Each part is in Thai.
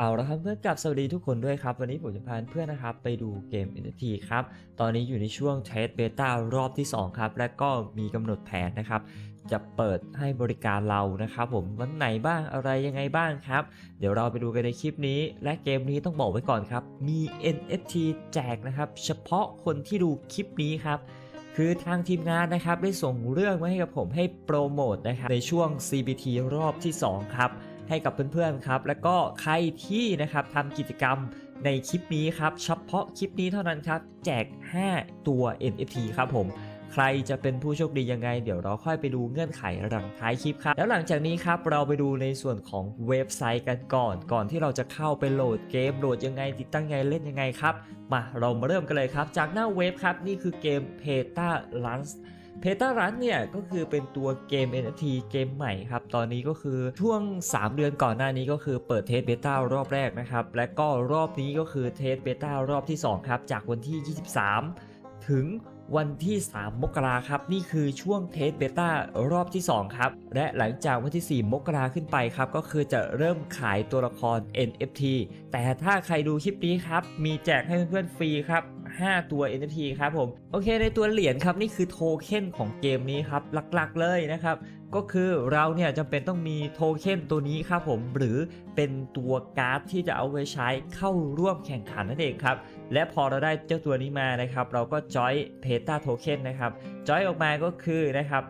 เอาละครับเพื่อนกับสวัสดีทุกคนด้วยครับ วันนี้ผมจะพาเพื่อนนะครับไปดูเกม NFT ครับ ตอนนี้อยู่ในช่วงเทสเบต้ารอบที่ 2 ครับ และก็มีกำหนดแผนนะครับ จะเปิดให้บริการเรานะครับผมวันไหนบ้างอะไรยังไงบ้างครับ เดี๋ยวเราไปดูกันในคลิปนี้ และเกมนี้ต้องบอกไว้ก่อนครับ มี NFT แจกนะครับ เฉพาะคนที่ดูคลิปนี้ครับคือทางทีมงานนะครับได้ส่งเรื่องมาให้กับผมให้โปรโมทนะครับในช่วง CBT รอบที่ 2 ครับ ให้กับเพื่อนๆครับแล้วก็ใครที่นะครับทำกิจกรรมในคลิปนี้ครับเฉพาะคลิปนี้เท่านั้นครับแจก 5 ตัว NFT ครับผมใครจะเป็นผู้โชคดียังไง เดี๋ยวเราค่อยไปดูเงื่อนไขหลังท้ายคลิปครับ แล้วหลังจากนี้ครับเราไปดูในส่วนของเว็บไซต์กันก่อน ก่อนที่เราจะเข้าไปโหลดเกมโหลดยังไง ติดตั้งยังไงเล่นยังไงครับ มาเรามาเริ่มกันเลยครับ จากหน้าเว็บครับนี่คือเกม p e t a l a n c e เพตารันเนี่ยก็คือเป็นตัวเกม NFT เกมใหม่ครับ ตอนนี้ก็คือช่วง 3 เดือนก่อนหน้านี้ก็คือเปิดเทสเบต้ารอบแรกนะครับ และก็รอบนี้ก็คือเทสเบต้ารอบที่ 2 ครับ จากวันที่ 23 ถึงวันที่ 3 มกราครับ นี่คือช่วงเทสเบต้ารอบที่ 2 ครับ และหลังจากวันที่ 4 มกราขึ้นไปครับ ก็คือจะเริ่มขายตัวละคร NFT แต่ถ้าใครดูคลิปนี้ครับ มีแจกให้เพื่อนๆฟรีครับ 5 ตัว NFT ครับผม โอเคในตัวเหรียญครับ นี่คือโทเค็นของเกมนี้ครับ หลักๆเลยนะครับ ก็คือเราเนี่ยจำเป็นต้องมีโทเค็นตัวนี้ครับผม หรือเป็นตัวการ์ดที่จะเอาไว้ใช้เข้าร่วมแข่งขันนั่นเองครับ และพอเราได้เจ้าตัวนี้มานะครับ เราก็จอยเพตาโทเค็นนะครับจอยออกมาก็คือนะครับ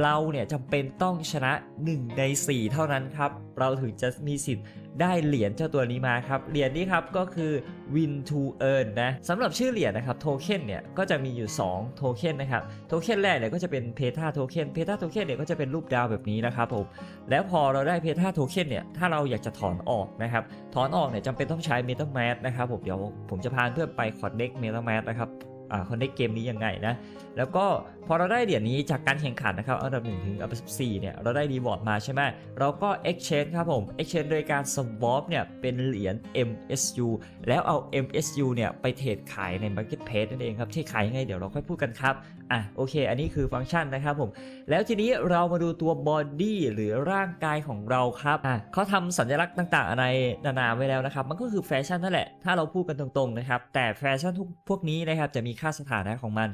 เราเนี่ยจำเป็นต้องชนะ 1 ใน 4 เท่านั้นครับ เราถึงจะมีสิทธิ์ได้เหรียญเจ้าตัวนี้มาครับ เหรียญนี้ครับก็คือ win to earn นะสำหรับชื่อเหรียญนะครับโทเค็นเนี่ยก็จะมีอยู่ 2 โทเค็นนะครับโทเค็นแรกเนี่ยก็จะเป็นเพตาโทเค็นเพตาโทเค็นเนี่ยก็จะเป็นรูปดาวแบบนี้นะครับผมแล้วพอเราได้เพตาโทเค็นเนี่ยถ้าเราอยากจะถอนออกนะครับถอนออกเนี่ยจำเป็นต้องใช้ MetaMask นะครับผมเดี๋ยวผมจะพาเพื่อนไป Connect MetaMask นะครับ อ่าได้เกมนี้ยังไงนะ แล้วก็พอเราได้เหรียญนี้จากการแข่งขันนะครับอันดับ1ถึงอันดับ14เนี่ยเราได้รีวอร์ดมาใช่ไหมเราก็ exchange ครับผม exchange โดยการ swap เนี่ยเป็นเหรียญ MSU แล้วเอา MSU เนี่ยไปเทรดขายใน marketplace นั่นเองครับที่ขายยังไงเดี๋ยวเราค่อยพูดกันครับ อะโอเค อันนี้คือฟังก์ชันนะครับผม แล้วทีนี้เรามาดูตัว body หรือร่างกายของเราครับอะเขาทำสัญลักษณ์ต่างๆ อะไรนานาไว้แล้วนะครับ มันก็คือแฟชั่นนั่นแหละ ถ้าเราพูดกันตรงๆนะครับ แต่แฟชั่นทุกพวกนี้นะครับจะมีค่าสถานะของมัน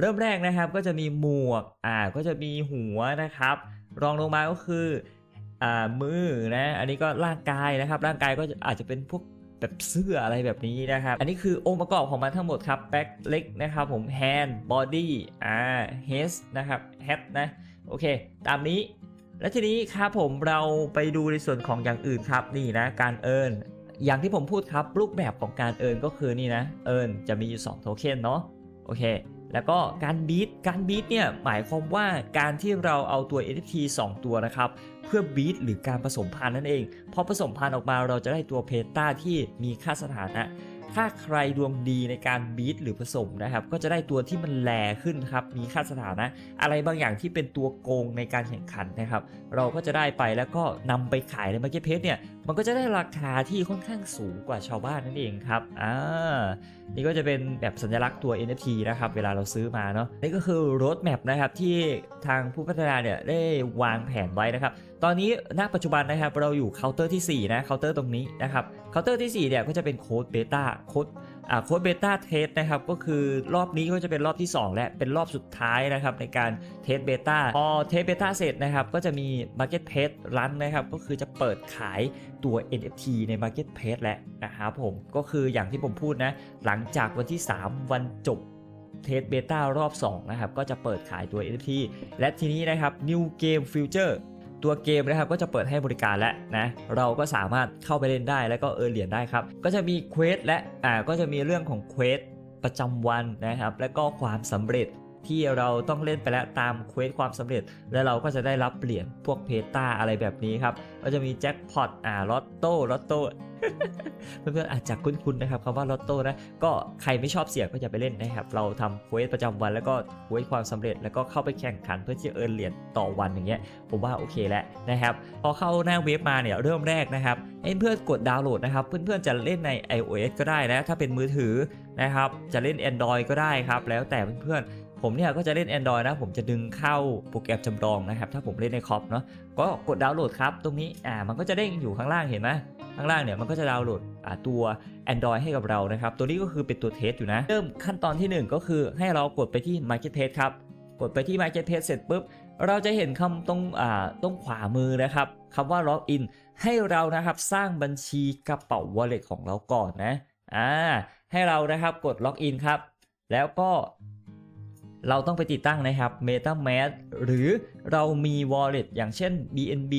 เริ่มแรกนะครับก็จะมีหมวกอ่าก็จะมีหัวนะครับ รองลงมาก็คืออ่ามือนะ อันนี้ก็ร่างกายนะครับ ร่างกายก็อาจจะเป็นพวก แบบเสื้ออะไรแบบนี้นะครับ อันนี้คือองค์ประกอบของมันทั้งหมดครับ back leg นะครับผม hand body อ่า head นะครับ head นะโอเค ตามนี้ แล้วทีนี้ครับผมเราไปดูในส่วนของอย่างอื่นครับนี่นะการเอิร์นอย่างที่ผมพูดครับรูปแบบของการเอิร์นก็คือนี่นะเอิร์นจะมีอยู่2โทเค็นเนาะโอเคแล้วก็การบีทการบีทเนี่ยหมายความว่าการที่เราเอาตัว NFT 2 ตัวนะครับ เพื่อบีทหรือการผสมพันธุ์นั่นเอง พอผสมพันธุ์ออกมาเราจะได้ตัวเพตาที่มีค่าสถานะ ถ้าใครดวงดีในการบีทหรือผสมนะครับ ก็จะได้ตัวที่มันแลขึ้นครับ มีค่าสถานะ อะไรบางอย่างที่เป็นตัวโกงในการแข่งขันนะครับ เราก็จะได้ไปแล้วก็นำไปขายในมาร์เก็ตเพจเนี่ย มันก็จะได้ราคาที่ค่อนข้างสูงกว่าชาวบ้านนั่นเองครับ อ่า นี่ก็จะเป็นแบบสัญลักษณ์ตัว NFT นะครับ เวลาเราซื้อมาเนาะ นี่ก็คือ road map นะครับที่ทางผู้พัฒนาเนี่ยได้วางแผนไว้นะครับ ตอนนี้ณปัจจุบันนะครับเราอยู่เคาน์เตอร์ที่ 4 นะ เคาน์เตอร์ตรงนี้นะครับ เคาน์เตอร์ที่ 4 เนี่ยก็จะเป็นโค้ดเบต้า โค้ด โค้ดเบต้าเทสนะครับก็คือรอบนี้ก็จะเป็นรอบที่ 2 และเป็นรอบสุดท้ายนะครับในการเทสเบต้าพอเทสเบต้าเสร็จนะครับก็จะมี Market p a c e รันนะครับก็คือจะเปิดขายตัว NFT ใน Market p a c e แล้วนะครับผมก็คืออย่างที่ผมพูดนะหลังจากวันที่ 3 วันจบเทสเบต้ารอบ 2 นะครับ ก็จะเปิดขายตัว NFT และทีนี้นะครับ New Game Future ตัวเกมนะครับก็จะเปิดให้บริการแล้วนะเราก็สามารถเข้าไปเล่นได้แล้วก็เออเหรียญได้ครับ ก็จะมีเควสและอ่าก็จะมีเรื่องของเควสประจำวันนะครับ และก็ความสำเร็จ ที่เราต้องเล่นไปแล้วตามเควสความสำเร็จ แล้วเราก็จะได้รับเหรียญพวกเพตาอะไรแบบนี้ครับก็จะมีแจ็คพอตอ่าลอตโต้ลอตโต้เพื่อนๆอาจจะคุ้นๆนะครับคำว่าลอตโต้นะก็ใครไม่ชอบเสี่ยงก็จะไปเล่นนะครับ เราทำเควสประจำวันแล้วก็เควสความสำเร็จ แล้วก็เข้าไปแข่งขันเพื่อที่จะเอิร์นเหรียญต่อวันอย่างเงี้ยผมว่าโอเคแล้วนะครับพอเข้าหน้าเว็บมาเนี่ยเริ่มแรกนะครับให้เพื่อนกดดาวน์โหลดนะครับ เพื่อนๆจะเล่นใน iOS ก็ได้นะถ้าเป็นมือถือนะครับจะเล่น Android ก็ได้ครับ แล้วแต่เพื่อนๆ ผมเนี่ยก็จะเล่น Android นะผมจะดึงเข้าโปรแกรมจำลองนะครับ ถ้าผมเล่นในคอมเนาะก็กดดาวน์โหลดครับ ตรงนี้อ่ามันก็จะเด้งอยู่ข้างล่างเห็นไหมข้างล่างเนี่ยมันก็จะดาวน์โหลดอ่าตัว Android ให้กับเรานะครับ ตัวนี้ก็คือเป็นตัวเทสอยู่นะ เริ่มขั้นตอนที่หนึ่งก็คือให้เรากดไปที่ Marketplace ครับ กดไปที่ Marketplace เสร็จปุ๊บ เราจะเห็นคำตรงอ่าตรงขวามือนะครับคำว่า Login ให้เรานะครับสร้างบัญชีกระเป๋า Wallet ของเราก่อนนะอ่าให้เรานะครับกด Login ครับ แล้วก็ เราต้องไปติดตั้งนะครับ MetaMask หรือเรามี Wallet อย่างเช่น BNB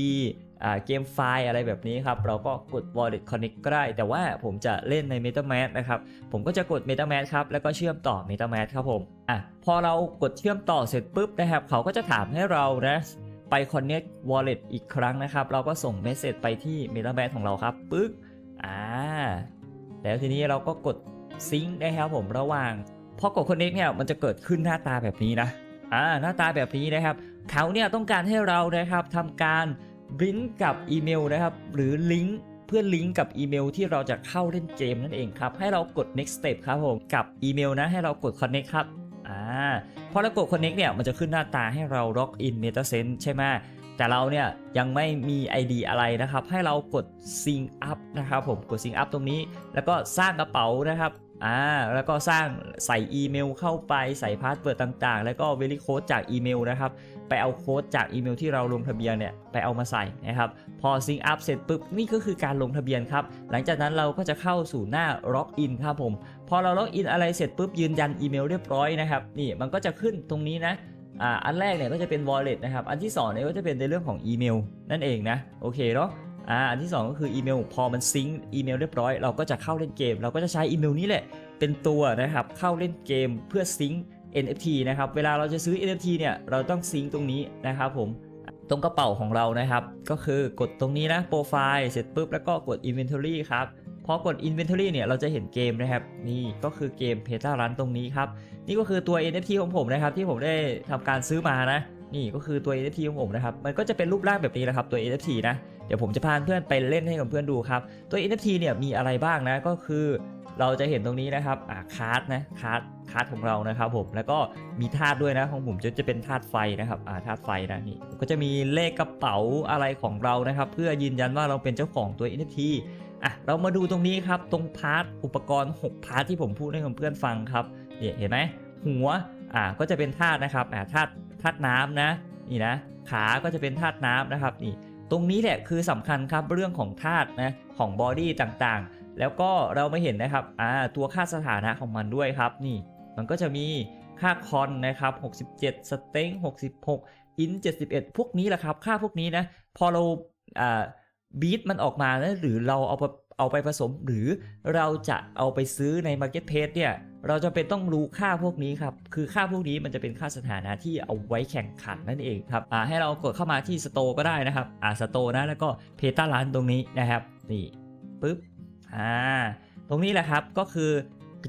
เกมไฟล์อะไรแบบนี้ครับ เราก็กด Wallet Connect ก็ได้ แต่ว่าผมจะเล่นใน MetaMask นะครับ ผมก็จะกด MetaMask ครับ แล้วก็เชื่อมต่อ MetaMask ครับผมอะพอเรากดเชื่อมต่อเสร็จปุ๊บนะครับ เขาก็จะถามให้เรานะไป Connect Wallet อีกครั้งนะครับ เราก็ส่งเมสเซจไปที่ MetaMask ของเราครับปึ๊กอ่าแล้วทีนี้เราก็กดซิงค์นะครับผมระหว่าง พอกด Connect เนี่ยมันจะเกิดขึ้นหน้าตาแบบนี้นะอ่าหน้าตาแบบนี้นะครับ เขาเนี่ยต้องการให้เรานะครับทำการลิงก์กับอีเมลนะครับ หรือลิงก์เพื่อลิงก์กับอีเมลที่เราจะเข้าเล่นเกมนั่นเองครับ ให้เรากด next step ครับผม กับอีเมลนะ ให้เรากด connect ครับ อ่า พอเรากด connect เนี่ย มันจะขึ้นหน้าตาให้เรา log in MetaSense ใช่ไหม แต่เราเนี่ยยังไม่มี ID อะไรนะครับ ให้เรากด sync up นะครับผม กด sync up ตรงนี้ แล้วก็สร้างกระเป๋านะครับ อ่าแล้วก็สร้างใส่อีเมลเข้าไปใส่พาสเวิร์ดต่างๆ แล้วก็เวลิโค้ดจากอีเมลนะครับ ไปเอาโค้ดจากอีเมลที่เราลงทะเบียนเนี่ยไปเอามาใส่นะครับ พอซิงอัพเสร็จปุ๊บนี่ก็คือการลงทะเบียนครับ หลังจากนั้นเราก็จะเข้าสู่หน้าล็อกอินครับผม พอเราล็อกอินอะไรเสร็จปุ๊บยืนยันอีเมลเรียบร้อยนะครับนี่มันก็จะขึ้นตรงนี้นะอ่าอันแรกเนี่ยก็จะเป็น wallet นะครับ อันที่2เนี่ยก็จะเป็นในเรื่องของอีเมลนั่นเองนะ โอเคเนาะ อ่าอันที่ 2 ก็คืออีเมลพอมันซิงค์อีเมลเรียบร้อยเราก็จะเข้าเล่นเกม เราก็จะใช้อีเมลนี้แหละเป็นตัวนะครับเข้าเล่นเกมเพื่อซิงค์ NFT นะครับเวลาเราจะซื้อ NFT เนี่ยเราต้องซิงค์ตรงนี้นะครับผมตรงกระเป๋าของเรานะครับ ก็คือกดตรงนี้นะโปรไฟล์เสร็จปุ๊บแล้วก็กด Inventory ครับพอกด Inventory เนี่ยเราจะเห็นเกมนะครับ นี่ก็คือเกม p e t a Run ตรงนี้ครับ นี่ก็คือตัว NFT ของผมนะครับ ที่ผมได้ทำการซื้อมานะ นี่ก็คือตัว NFT ของผมนะครับ มันก็จะเป็นรูปร่างแบบนี้นะครับตัว NFT นะ เดี๋ยวผมจะพาเพื่อนไปเล่นให้กับเพื่อนดูครับ ตัว NFT เนี่ยมีอะไรบ้างนะก็คือเราจะเห็นตรงนี้นะครับอ่าคาร์ดนะคาร์ดคาร์ดของเรานะครับผมแล้วก็มีธาตุด้วยนะของผมจะจะเป็นธาตุไฟนะครับอ่าธาตุไฟนะนี่ก็จะมีเลขกระเป๋าอะไรของเรานะครับ เพื่อยืนยันว่าเราเป็นเจ้าของตัว NFT อะเรามาดูตรงนี้ครับตรงพาร์ทอุปกรณ์ 6 พาร์ทที่ผมพูดให้กับเพื่อนฟังครับเนี่ยเห็นไหมหัวอ่าก็จะเป็นธาตุนะครับอ่าธาตุธาตุน้ำนะนี่นะขาก็จะเป็นธาตุน้ำนะครับนี่ ตรงนี้แหละคือสำคัญครับเรื่องของธาตุนะของบอดี้ต่างๆ แล้วก็เราไม่เห็นนะครับอ่าตัวค่าสถานะของมันด้วยครับนี่มันก็จะมีค่าคอนนะครับ 67 สเต็ง66 อิน 71 พวกนี้แหละครับ ค่าพวกนี้นะ พอเราอ่าบีทมันออกมานะหรือเราเอาไป เอาไปผสมหรือเราจะเอาไปซื้อใน Marketplace เนี่ยเราจะเป็นต้องรู้ค่าพวกนี้ครับ คือค่าพวกนี้มันจะเป็นค่าสถานะที่เอาไว้แข่งขันนั่นเองครับอ่าให้เรากดเข้ามาที่สโตร์ก็ได้นะครับอ่าสโตนะแล้วก็เพต้าร้านตรงนี้นะครับนี่ปึ๊บอ่าตรงนี้แหละครับก็คือ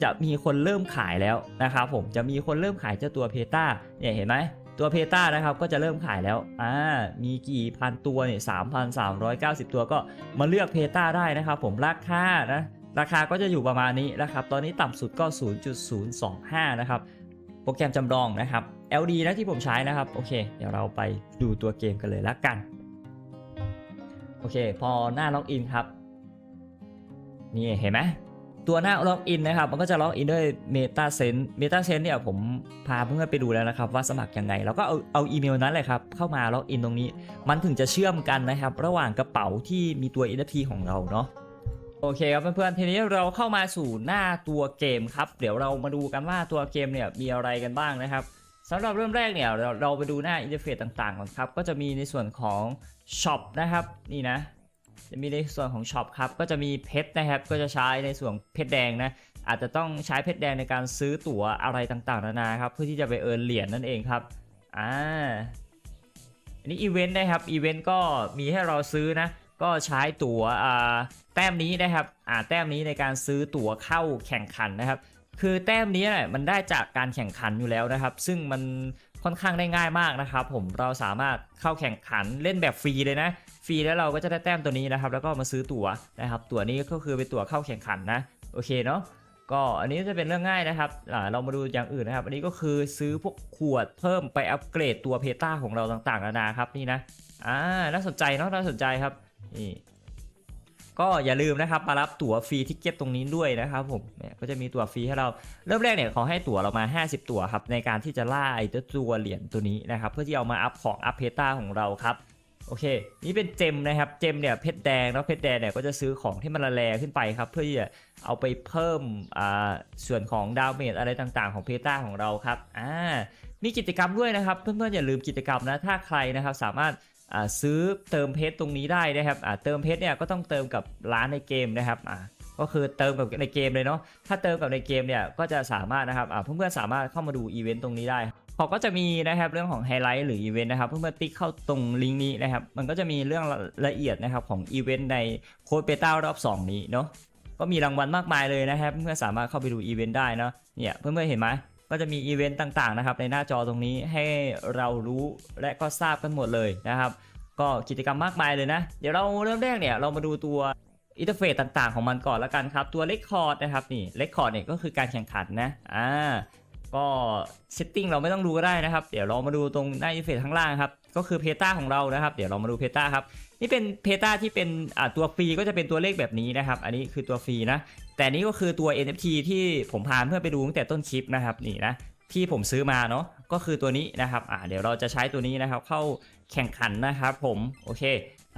จะมีคนเริ่มขายแล้วนะครับผมจะมีคนเริ่มขายเจ้าตัวเพต้าเนี่ยเห็นไหม ตัวเพต้านะครับก็จะเริ่มขายแล้วอ่ามีกี่พันตัวเนี่ย3,390ตัวก็มาเลือกเพต้าได้นะครับผมราคานะราคาก็จะอยู่ประมาณนี้นะครับ ตอนนี้ต่ำสุดก็ 0.025 นะครับ โปรแกรมจำลองนะครับ LD นะที่ผมใช้นะครับ โอเค เดี๋ยวเราไปดูตัวเกมกันเลยละกัน โอเค พอหน้าล็อกอินครับ นี่เห็นไหม ตัวหน้าล็อกอินนะครับ มันก็จะล็อกอินด้วย MetaSense MetaSense เนี่ยผมพาเพื่อนไปดูแล้วนะครับ ว่าสมัครยังไง แล้วก็เอาเอาอีเมลนั้นเลยครับ เข้ามาล็อกอินตรงนี้ มันถึงจะเชื่อมกันนะครับ ระหว่างกระเป๋าที่มีตัว NFT ของเราเนาะโอเคครับเพื่อนๆทีนี้เราเข้ามาสู่หน้าตัวเกมครับ เดี๋ยวเรามาดูกันว่าตัวเกมเนี่ยมีอะไรกันบ้างนะครับสำหรับเริ่มแรกเนี่ยเราเราไปดูหน้าอินเทอร์เฟซต่างๆก่อนครับ ก็จะมีในส่วนของช็อปนะครับนี่นะ จะมีในส่วนของช็อปครับ ก็จะมีเพชรนะครับ ก็จะใช้ในส่วนเพชรแดงนะ อาจจะต้องใช้เพชรแดงในการซื้อตั๋วอะไรต่างๆ นานาครับ เพื่อที่จะไปเอิร์นเหรียญนั่นเองครับ อ่า อันนี้อีเวนต์นะครับ อีเวนต์ก็มีให้เราซื้อนะ ก็ใช้ตั๋วอ่าแต้มนี้นะครับ อ่า แต้มนี้ในการซื้อตั๋วเข้าแข่งขันนะครับ คือแต้มนี้เนี่ยมันได้จากการแข่งขันอยู่แล้วนะครับ ซึ่งมันค่อนข้างได้ง่ายมากนะครับ ผม เราสามารถเข้าแข่งขันเล่นแบบฟรีเลยนะ ฟรีแล้วเราก็จะได้แต้มตัวนี้นะครับ แล้วก็มาซื้อตั๋วนะครับ ตั๋วนี้ก็คือเป็นตั๋วเข้าแข่งขันนะ โอเคเนาะก็อันนี้จะเป็นเรื่องง่ายนะครับ เรามาดูอย่างอื่นนะครับ อันนี้ก็คือซื้อพวกขวดเพิ่มไปอัปเกรดตัวเพต้าของเราต่างๆนานาครับนี่นะอ่าน่าสนใจเนาะน่าสนใจครับนี่ก็อย่าลืมนะครับมารับตั๋วฟรีทิกเก็ตตรงนี้ด้วยนะครับผมเนี่ยก็จะมีตั๋วฟรีให้เราเริ่มแรกเนี่ยเขาให้ตั๋วเรามา 50 ตั๋วครับในการที่จะล่าไอ้เจ้าตัวเหรียญตัวนี้นะครับเพื่อที่เอามาอัพของอัพเพตาของเราครับ โอเค นี่เป็นเจมนะครับ เจมเนี่ยเพชรแดงแล้วเพชรแดงเนี่ยก็จะซื้อของที่มันละแลขึ้นไปครับ เพื่อที่จะเอาไปเพิ่มอ่าส่วนของดาเมจอะไรต่างๆ ของเพตาของเราครับอ่ามีกิจกรรมด้วยนะครับ เพื่อนๆอย่าลืมกิจกรรมนะถ้าใครนะครับสามารถอ่าซื้อเติมเพชรตรงนี้ได้นะครับอ่าเติมเพชรเนี่ยก็ต้องเติมกับร้านในเกมนะครับอ่าก็คือเติมกับในเกมเลยเนาะถ้าเติมกับในเกมเนี่ยก็จะสามารถนะครับอ่าเพื่อนๆสามารถเข้ามาดูอีเวนต์ตรงนี้ได้ เขาก็จะมีนะครับเรื่องของไฮไลท์หรืออีเวนต์นะครับเพื่อนๆติ๊กเข้าตรงลิงก์นี้นะครับ มันก็จะมีเรื่องละเอียดนะครับของอีเวนต์ในโค้ดเบต้ารอบ 2 นี้เนาะก็มีรางวัลมากมายเลยนะครับเพื่อนสามารถเข้าไปดูอีเวนต์ได้เนาะเนี่ยเพื่อนๆเห็นไหมก็จะมีอีเวนต์ต่างๆนะครับในหน้าจอตรงนี้ให้เรารู้และก็ทราบกันหมดเลยนะครับ ก็กิจกรรมมากมายเลยนะ เดี๋ยวเราเริ่มแรกเนี่ยเรามาดูตัวอินเทอร์เฟซต่างๆของมันก่อนล้วกันครับ ตัวเลคคอร์ดนะครับนี่เลคคอร์ดเนี่ยก็คือการแข่งขันนะอ่า ก็เซตติ้งเราไม่ต้องดูก็ได้นะครับ เดี๋ยวเรามาดูตรงหน้าอินเฟซข้างล่างครับ ก็คือเพตาของเรานะครับ เดี๋ยวเรามาดูเพตาครับ นี่เป็นเพตาที่เป็นตัวฟรีก็จะเป็นตัวเลขแบบนี้นะครับ อันนี้คือตัวฟรีนะ แต่นี้ก็คือตัว NFT ที่ผมพาเพื่อนไปดูตั้งแต่ต้นคลิปนะครับนี่นะ ที่ผมซื้อมาเนาะก็คือตัวนี้นะครับอ่าเดี๋ยวเราจะใช้ตัวนี้นะครับ เข้าแข่งขันนะครับผมโอเค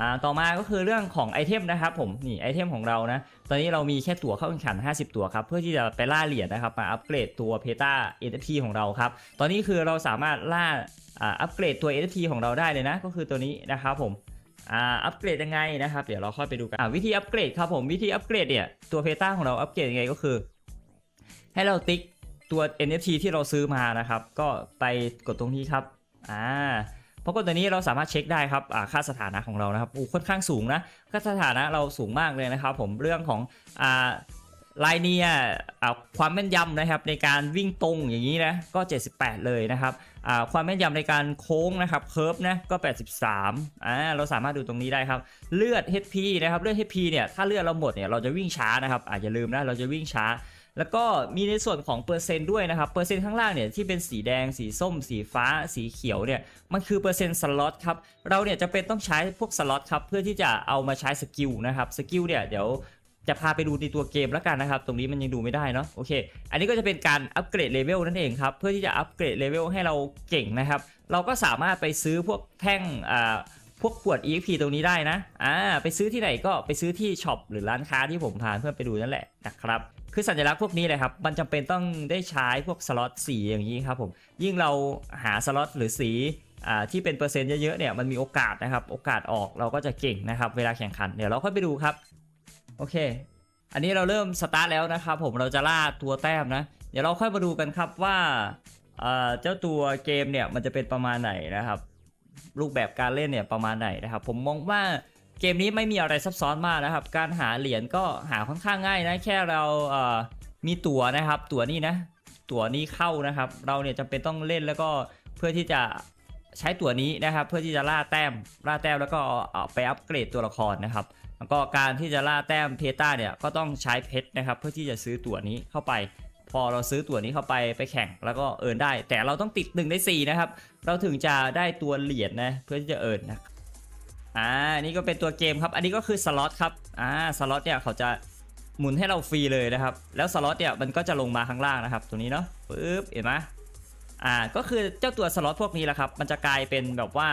อ่าต่อมาก็คือเรื่องของไอเทมนะครับผมนี่ไอเทมของเรานะตอนนี้เรามีแค่ตั๋วเข้าแข่งขัน 50 ตั๋วครับเพื่อที่จะไปล่าเหรียญนะครับมาอัปเกรดตัวเพตา NFT ของเราครับตอนนี้คือเราสามารถล่าอ่าอัปเกรดตัว NFT ของเราได้เลยนะ ก็คือตัวนี้นะครับผมอ่าอัปเกรดยังไงนะครับ เดี๋ยวเราค่อยไปดูกันอ่าวิธีอัปเกรดครับผมวิธีอัปเกรดเนี่ยตัวเพตาของเราอัปเกรดยังไงก็คือ ให้เราติ๊ก ตัว NFT ที่เราซื้อมานะครับ ก็ไปกดตรงนี้ครับอ่าพราะกดตัวนี้เราสามารถเช็คได้ครับอ่าค่าสถานะของเรานะครับโอ้ค่อนข้างสูงนะค่าสถานะเราสูงมากเลยนะครับ ผมเรื่องของอ่าลายเนี่ยอ่าความแม่นยำนะครับในการวิ่งตรงอย่างนี้นะก็ 78 เลยนะครับอ่าความแม่นยำในการโค้งนะครับเคิร์ฟนะก็ 83อ่าเราสามารถดูตรงนี้ได้ครับ เลือด HP นะครับเลือด HP เนี่ยถ้าเลือดเราหมดเนี่ยเราจะวิ่งช้านะครับอาจจะลืมนะเราจะวิ่งช้า แล้วก็มีในส่วนของเปอร์เซ็นต์ด้วยนะครับเปอร์เซ็นต์ข้างล่างเนี่ยที่เป็นสีแดง สีส้ม สีฟ้า สีเขียวเนี่ยมันคือเปอร์เซ็นต์สล็อตครับเราเนี่ยจะเป็นต้องใช้พวกสล็อตครับเพื่อที่จะเอามาใช้สกิลนะครับสกิลเนี่ยเดี๋ยวจะพาไปดูในตัวเกมแล้วกันนะครับ ตรงนี้มันยังดูไม่ได้เนาะโอเค อันนี้ก็จะเป็นการอัปเกรดเลเวลนั่นเองครับ เพื่อที่จะอัปเกรดเลเวลให้เราเก่งนะครับ เราก็สามารถไปซื้อพวกแท่งอ่าพวกขวด EXP ตรงนี้ได้นะอ่าไปซื้อที่ไหนก็ไปซื้อที่ช็อปหรือร้านค้าที่ผมพาเพื่อนไปดูนั่นแหละนะครับ คือสัญลักษณ์พวกนี้เลยครับ มันจำเป็นต้องได้ใช้พวกสล็อตสีอย่างนี้ครับผม ยิ่งเราหาสล็อตหรือสีอที่เป็นเปอร์เซ็นต์เยอะๆเนี่ย มันมีโอกาสนะครับ โอกาสออกเราก็จะเก่งนะครับ เวลาแข่งขัน เดี๋ยวเราค่อยไปดูครับ โอเค อันนี้เราเริ่มสตาร์ทแล้วนะครับผม เราจะล่าตัวแต้มนะ เดี๋ยวเราค่อยมาดูกันครับว่าเจ้าตัวเกมเนี่ยมันจะเป็นประมาณไหนนะครับ รูปแบบการเล่นเนี่ยประมาณไหนนะครับ ผมมองว่า เกมนี้ไม่มีอะไรซับซ้อนมากนะครับ การหาเหรียญก็หาค่อนข้างง่ายนะ แค่เราเอ่อมีตั๋วนะครับ ตั๋วนี้นะ ตั๋วนี้เข้านะครับ เราเนี่ยจำเป็นต้องเล่นแล้วก็เพื่อที่จะใช้ตั๋วนี้นะครับ เพื่อที่จะล่าแต้ม ล่าแต้มแล้วก็เอาไปอัปเกรดตัวละครนะครับ แล้วก็การที่จะล่าแต้มเพต้าเนี่ยก็ต้องใช้เพชรนะครับ เพื่อที่จะซื้อตั๋วนี้เข้าไป พอเราซื้อตั๋วนี้เข้าไปไปแข่งแล้วก็เอินได้ แต่เราต้องติด1ใน4นะครับ เราถึงจะได้ตัวเหรียญนะเพื่อที่จะเอินนะ อ่านี่ก็เป็นตัวเกมครับ อันนี้ก็คือสล็อตครับ อ่า สล็อตเนี่ยเขาจะหมุนให้เราฟรีเลยนะครับ แล้วสล็อตเนี่ยมันก็จะลงมาข้างล่างนะครับ ตัวนี้เนาะ ปึ๊บ เห็นไหมอ่า ก็คือเจ้าตัวสล็อตพวกนี้แหละครับ มันจะกลายเป็นแบบว่า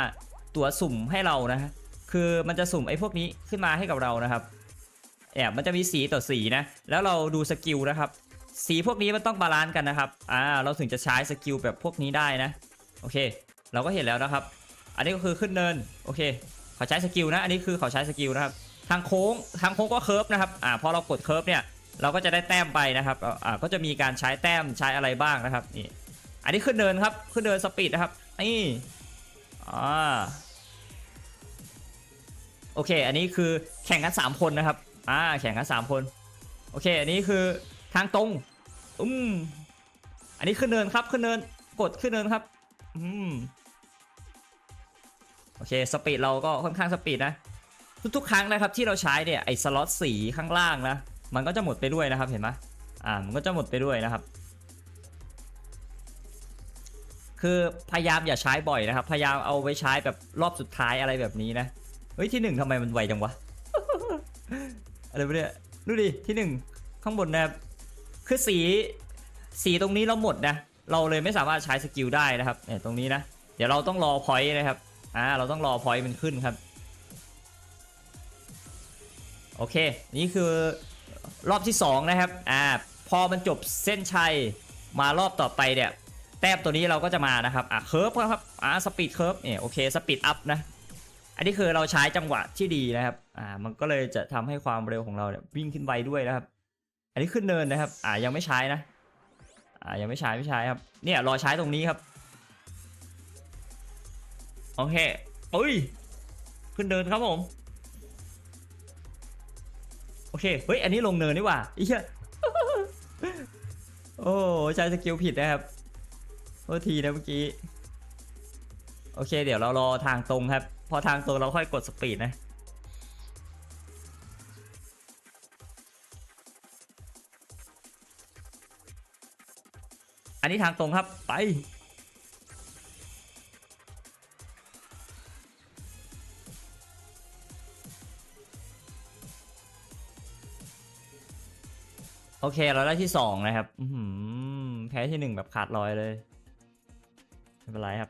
ตัวสุ่มให้เรานะ คือมันจะสุ่มไอ้พวกนี้ขึ้นมาให้กับเรานะครับแอบมันจะมีสีต่อสีนะ แล้วเราดูสกิลนะครับ สีพวกนี้มันต้องบาลานซ์กันนะครับ อ่า เราถึงจะใช้สกิลแบบพวกนี้ได้นะ โอเค เราก็เห็นแล้วนะครับ อันนี้ก็คือขึ้นเนิน โอเค เขาใช้สกิลนะ อันนี้คือเขาใช้สกิลนะครับ ทางโค้งทางโค้งก็เคิร์ฟนะครับ อ่าพอเรากดเคิร์ฟเนี่ยเราก็จะได้แต้มไปนะครับ อ่าก็จะมีการใช้แต้มใช้อะไรบ้างนะครับนี่ อันนี้ขึ้นเนินครับ ขึ้นเนินสปีดนะครับ นี่ อ่า โอเค อันนี้คือแข่งกัน 3 คนนะครับ อ่า แข่งกัน 3 คน โอเค อันนี้คือทางตรง อืม อันนี้ขึ้นเนินครับ ขึ้นเนิน กดขึ้นเนินครับ อืม โอเคสปีดเราก็ค่อนข้างสปีดนะ ทุกๆครั้งนะครับที่เราใช้เนี่ยไอ้สล็อตสีข้างล่างนะมันก็จะหมดไปด้วยนะครับเห็นไหมอ่ามันก็จะหมดไปด้วยนะครับ คือพยายามอย่าใช้บ่อยนะครับ พยายามเอาไว้ใช้แบบรอบสุดท้ายอะไรแบบนี้นะเฮ้ยที่หนึ่งทำไมมันไวจังวะอะไรวะเนี่ยดูดิที่หนึ่งข้างบนนะครับคือสีสีตรงนี้เราหมดนะเราเลยไม่สามารถใช้สกิลได้นะครับเนี่ยตรงนี้นะ เดี๋ยวเราต้องรอพอยต์นะครับ อ่าเราต้องรอพอยต์มันขึ้นครับ โอเค นี่คือรอบที่ 2 นะครับอ่าพอมันจบเส้นชัยมารอบต่อไปเนี่ยแต้มตัวนี้เราก็จะมานะครับอะเคิร์ฟครับอ่าสปีดเคิร์ฟเนี่ยโอเคสปีดอัพนะอันนี้คือเราใช้จังหวะที่ดีนะครับอ่ามันก็เลยจะทำให้ความเร็วของเราเนี่ยวิ่งขึ้นไวด้วยนะครับ อันนี้ขึ้นเนินนะครับอ่ายังไม่ใช้นะอ่ายังไม่ใช้ไม่ใช้ครับเนี่ยรอใช้ตรงนี้ครับ โอเคอุ้ย ขึ้นเนินครับผม โอเค เฮ้ย อันนี้ลงเนินนี่ว่าอีเหี้ยโอ้ใช้สกิลผิดนะครับโทษทีนะเมื่อกี้ โอเค เดี๋ยวเรารอทางตรงครับ พอทางตรงเราค่อยกดสปีดนะอันนี้ทางตรงครับ ไป โอเคเราได้ที่สองนะครับ อืแพ้ที่หนึ่งแบบขาดลอยเลย ไม่เป็นไรครับ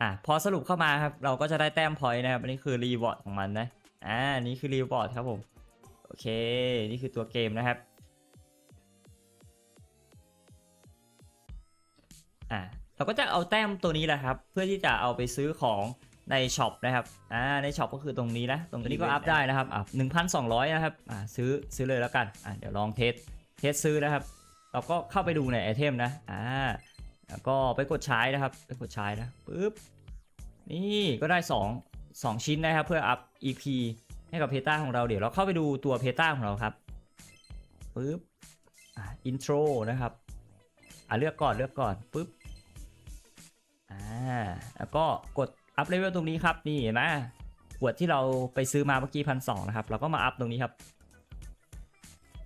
อะพอสรุปเข้ามาครับ เราก็จะได้แต้มพอยต์นะครับ อันนี้คือรีวอร์ดของมันนะ อ่านี่คือรีวอร์ดครับผม โอเค นี่คือตัวเกมนะครับ อะเราก็จะเอาแต้มตัวนี้แหละครับ เพื่อที่จะเอาไปซื้อของ ในช็อปนะครับ อ่า ในช็อปก็คือตรงนี้นะ ตรงนี้ก็อัพได้นะครับ อะหนึ่งพันสองร้อยนะครับ อ่า ซื้อ ซื้อเลยแล้วกัน อ่า เดี๋ยวลองเทส เทสซื้อนะครับ เราก็เข้าไปดูในไอเทมนะ อ่า แล้วก็ไปกดใช้นะครับ ไปกดใช้นะ ปึ๊บ นี่ก็ได้2 2ชิ้นนะครับ เพื่ออัพ EP ให้กับเพตาของเรา เดี๋ยวเราเข้าไปดูตัวเพตาของเราครับ ปึ๊บ อ่า อินโทรนะครับ อ่าเลือกก่อน เลือกก่อน ปึ๊บ อ่า แล้วก็กด อัพเลเวลตรงนี้ครับนี่เห็นไหมขวดที่เราไปซื้อมาเมื่อกี้พันสองนะครับ เราก็มาอัพตรงนี้ครับ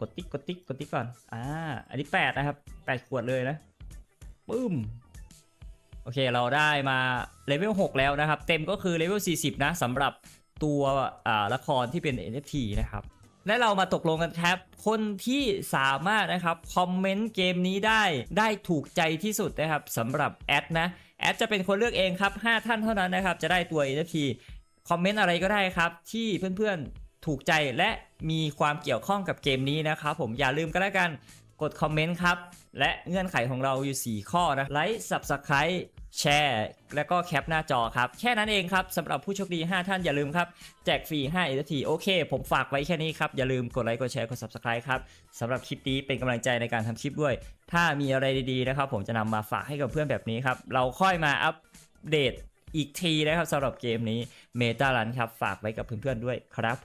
กดติ๊กกดติ๊กกดติ๊กก่อนอ่าอันนี้แปดนะครับแปดขวดเลยนะปึ้มโอเคเราได้มาเลเวล6แล้วนะครับ เต็มก็คือเลเวล40 นะสำหรับตัวละครที่เป็น NFT นะครับ และเรามาตกลงกันครับ คนที่สามารถนะครับ คอมเมนต์เกมนี้ได้ได้ถูกใจที่สุดนะครับสำหรับแอดนะ แอดจะเป็นคนเลือกเองครับ 5 ท่านเท่านั้นนะครับ จะได้ตัว NFT คอมเมนต์อะไรก็ได้ครับ ที่เพื่อนๆถูกใจและมีความเกี่ยวข้องกับเกมนี้นะครับผมอย่าลืมก็แล้วกันกดคอมเมนต์ครับ และเงื่อนไขของเราอยู่ 4 ข้อนะไลค์ Subscribe แชร์และก็แคปหน้าจอครับ แค่นั้นเองครับสำหรับผู้โชคดี 5 ท่านอย่าลืมครับ แจกฟรี5 NFT โอเค ผมฝากไว้แค่นี้ครับ อย่าลืมกดไลค์ กดแชร์ กด Subscribe ครับสำหรับคลิปนี้เป็นกำลังใจในการทำคลิปด้วย ถ้ามีอะไรดีๆนะครับ ผมจะนำมาฝากให้กับเพื่อนแบบนี้ครับ เราค่อยมาอัปเดตอีกทีนะครับสำหรับเกมนี้เมตาลันครับฝากไว้กับเพื่อนๆด้วยครับ